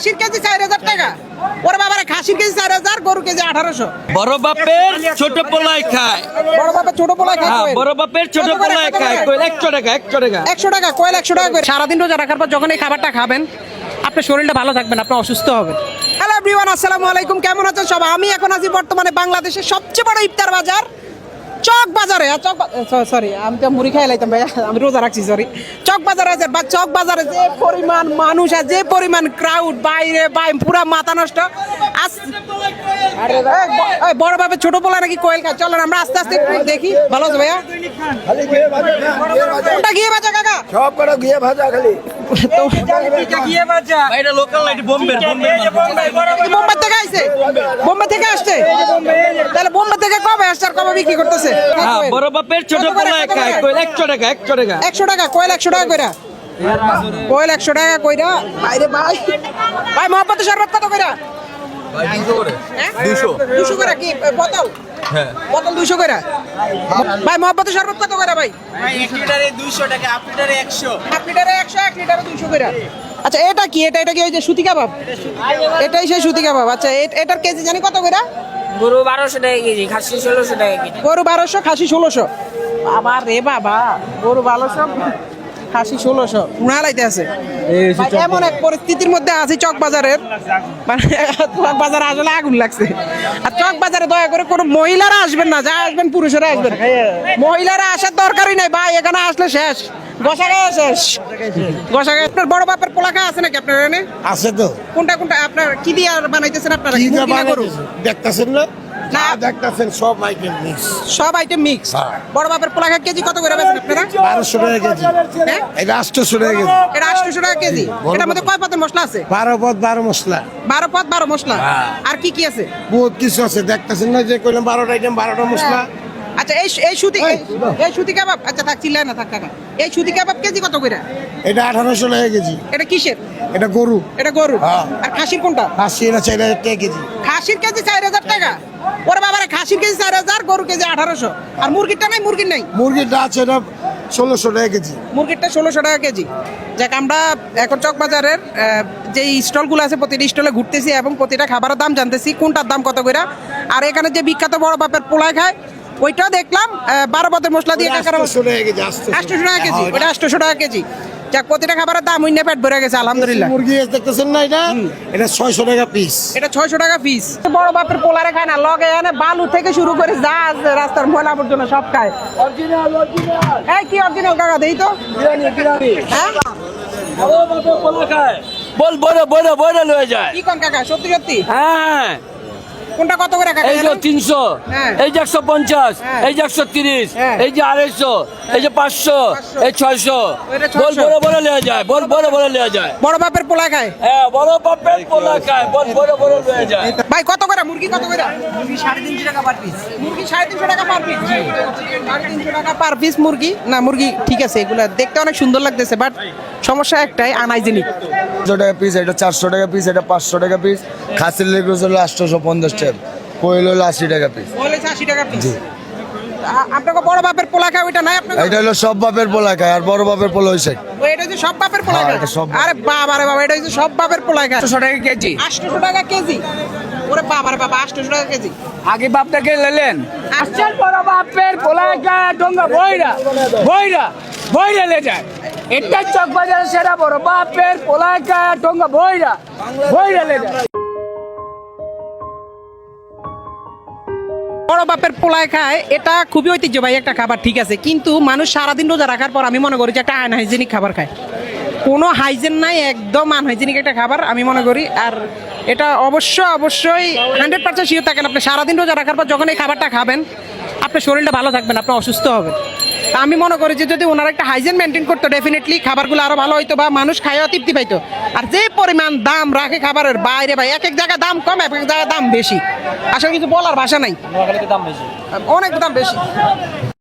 খাসির কেজি চার হাজার টাকা। ওরে বাবারে খাসির কেজি চার হাজার গরু কেজি আঠারোশো। বড় বাপের ছোট পোলাই খায়। বড় বাপের ছোট খায় হ্যাঁ বড় বাপের ছোট খায়? কইল একশো টাকা একশো টাকা। একশো টাকা কোয়েল একশো টাকা করে? সারাদিন রোজা রাখার পর যখন এই খাবারটা খাবেন আপনার শরীরটা ভালো থাকবেন আপনি অসুস্থ হবেন। হ্যালো এভরিওয়ান আসসালামু আলাইকুম কেমন আছেন সব আমি এখন আছি বর্তমানে বাংলাদেশের সবচেয়ে বড় ইফতার বাজার চক বাজারে। চক সরি আমি তো মুড়ি খাই লাইতাম ভাই আমি রোজা রাখছি সরি বাজারে আছে বা চক বাজারে যে পরিমাণ মানুষ আর যে পরিমাণ ক্রাউড বাইরে বাই পুরা মাথা নষ্ট। বড় বাপের ছোট পোলা নাকি কোয়েল খায়? চলেন আমরা আস্তে আস্তে দেখি। ভালো আছে ভাইয়া? কোনটা গিয়ে বাজা কাকা? সব করে ঘিয়ে ভাজা খালি। বোম্বে থেকে আইছে বোম্বে থেকে আসছে? তাহলে বোম্বে থেকে কবে আসছে আর কবে বিক্রি করতেছে? হ্যাঁ বড় বাপের ছোট টাকা টাকা। একশো টাকা কোয়েল একশো টাকা কইরা? কোয়েল একশো টাকা কইরা? বাইরে ভাই। ভাই মোহাম্মদ শরবত কত কইরা? হ্যাঁ? দুশো করে কি? বোতল? হ্যাঁ। বোতল দুশো করে ভাই মোহাম্মদ শরবত কত করে ভাই? এক লিটারে দুইশো টাকা হাফ লিটারে একশো। হাফ লিটারে একশো এক লিটারে দুশো করে আচ্ছা এটা কি? এটা এটা কি ওই যে সুতি কাবাব? এটাই সেই সুতি কাবাব। আচ্ছা এটার কেজি জানি কত করে গরু বারোশো টাকা কেজি খাসি ষোলোশো টাকা কেজি। গরু বারোশো খাসি ষোলোশো। বাবা রে বাবা গরু বারোশো? খাসি ষোলোশো। উনালাইতে আছে। এমন এক পরিস্থিতির মধ্যে আছি চক বাজারের মানে চক বাজারে আসলে আগুন লাগছে। আর চক বাজারে দয়া করে কোনো মহিলারা আসবেন না যা আসবেন পুরুষেরা আসবেন। মহিলারা আসার দরকারই নাই ভাই এখানে আসলে শেষ। গসাগায় শেষ। গসাগায় আপনার বড় বাপের পোলাকা আছে নাকি আপনার এখানে? আছে তো। কোনটা কোনটা? আপনার কি দিয়ে আর বানাইতেছেন আপনারা? দেখতেছেন না? না। না দেখতেছেন সব আইটেম মিক্স সব আইটেম মিক্স হ্যাঁ। বড় বাপের পোলাকা কেজি কত করে বেচেন আপনারা? বারোশো টাকা কেজি। হ্যাঁ? এটা আটশোশো টাকা কেজি। এটা আটশো টাকা কেজি। এটার মধ্যে কয় পাতের মশলা আছে? পদ মশলা। পদ মশলা। হ্যাঁ। আর কি কি আছে? বহুত কিছু আছে দেখতেছেন না যে কইলাম বারোটা আইটেম বারোটা মশলা। আচ্ছা এই এই সুতি এই- সুতি কাবাব আচ্ছা থাক চিল্লায় না থাক কাকা এই সুতি কাবাব কেজি কত করে? এটা আঠারোশো টাকা কেজি। এটা কিসের? এটা গরু। এটা গরু। আর খাসির কোনটা? আশি এটা টাকা কেজি। খাসির কেজি চার হাজার টাকা? ওরে বাবারে খাসির কেজি চার হাজার গরু কেজি আঠারোশো। আর মুরগিরটা নাই মুরগির নাই? মুরগিটা আছে এটা ষোলোশো টাকা কেজি। মুরগিরটা ষোলোশো টাকা কেজি। যাক আমরা এখন চকবাজারের আহ, যে স্টলগুলো আছে প্রতিটি স্টলে ঘুরতেছি এবং প্রতিটা খাবারের দাম জানতেছি কোনটার দাম কত করে আর এখানে যে বিখ্যাত বড় বাপের পোলায় খায় ওইটাও দেখলাম বারো পদের মশলা দিয়ে আটশোশো টাকা কেজি হ্যাঁ, ওটা আটশোশো টাকা কেজি। যাক প্রতিটা খাবারের দাম উইনে পেট ভরে গেছে আলহামদুলিল্লাহ। মুরগি দেখতেছেন না এটা? এটা ছয়শো টাকা পিস এটা ছয়শো টাকা পিস বড় বাপের পোলারে খায় না লগে এনে বালু থেকে শুরু করে যা রাস্তার ময়লা পর্যন্ত সব খায়। এই কি অরিজিনাল কাকা দেই তো। হ্যাঁ? বল বড় বড় বড় লয়ে যায়। কি কোন কাকা সত্যি সত্যি? হ্যাঁ। কোনটা কত করে এই যে তিনশো হ্যাঁ। এই যে একশো পঞ্চাশ হ্যাঁ। এই যে একশো তিরিশ হ্যাঁ। এই যে আড়াইশো এই যে পাঁচশো। এই ছয়শো। বল বড় বড় লয়ে যায় বল বড় বড় লয়ে যায়। বড় বাপের পোলা খায়? হ্যাঁ বড় বাপের পোলা খায় বল বড় বড় লয়ে যায়। ভাই কত করে? মুরগি কত করে? মুরগি সাড়ে তিনশো টাকা পার পিস মুরগি সাড়ে তিনশো টাকা পার পিস সাড়ে তিনশো টাকা পার পিস মুরগি? না মুরগি ঠিক আছে এগুলো দেখতে অনেক সুন্দর লাগতেছে বাট সমস্যা একটাই আনহাইজেনিক টাকা পিস এটা চারশো টাকা পিস এটা পাঁচশো টাকা পিস খাসির লেগ হলো আটশোশো পঞ্চাশ টাকা কোয়েল হলো আশি টাকা পিস আশি টাকা পিস আপনাকে বড় বাপের পোলা খায় ওইটা নাই আপনাকে এটা হলো সব বাপের পোলা খায় আর বড় বাপের পোলা ওই সাইড এটা হচ্ছে সব বাপের পোলা খায়। সব আরে বাবা রে বাবা এটা হচ্ছে সব বাপের পোলা খায়। আটশো টাকা কেজি। আটশোশো টাকা কেজি। ওরে বাবা রে বাবা আটশোশো টাকা কেজি। আগে বাপটাকে লেলেন? বড় বাপের পোলাকা ডোঙ্গা বইরা বইরা বইরা লে যায়। এটা সেরা বড় বাপের পোলাকা ডোঙ্গা বইরা বইরা লে যায়। বড় বাপের পোলায় খায়, এটা খুবই ঐতিহ্যবাহী একটা খাবার, ঠিক আছে। কিন্তু মানুষ সারাদিন রোজা রাখার পর আমি মনে করি যে একটা আনহাইজেনিক খাবার খায়। কোনো হাইজেন নাই, একদম আনহাইজেনিক একটা খাবার আমি মনে করি। আর এটা অবশ্য, অবশ্যই হান্ড্রেড পার্সেন্ট শিওর থাকেন আপনি, সারাদিন রোজা রাখার পর যখন এই খাবারটা খাবেন, আপনার শরীরটা ভালো থাকবেন, আপনি অসুস্থ হবেন। আমি মনে করি যে যদি ওনারা একটা হাইজেন মেনটেন করতো ডেফিনেটলি খাবারগুলো আরও ভালো হইতো বা মানুষ খাইও তৃপ্তি পাইতো। আর যে পরিমাণ দাম রাখে খাবারের বাইরে ভাই এক এক জায়গায় দাম কম এক এক জায়গায় দাম বেশি। আসলে কিছু বলার ভাষা নাই। অনেক দাম বেশি।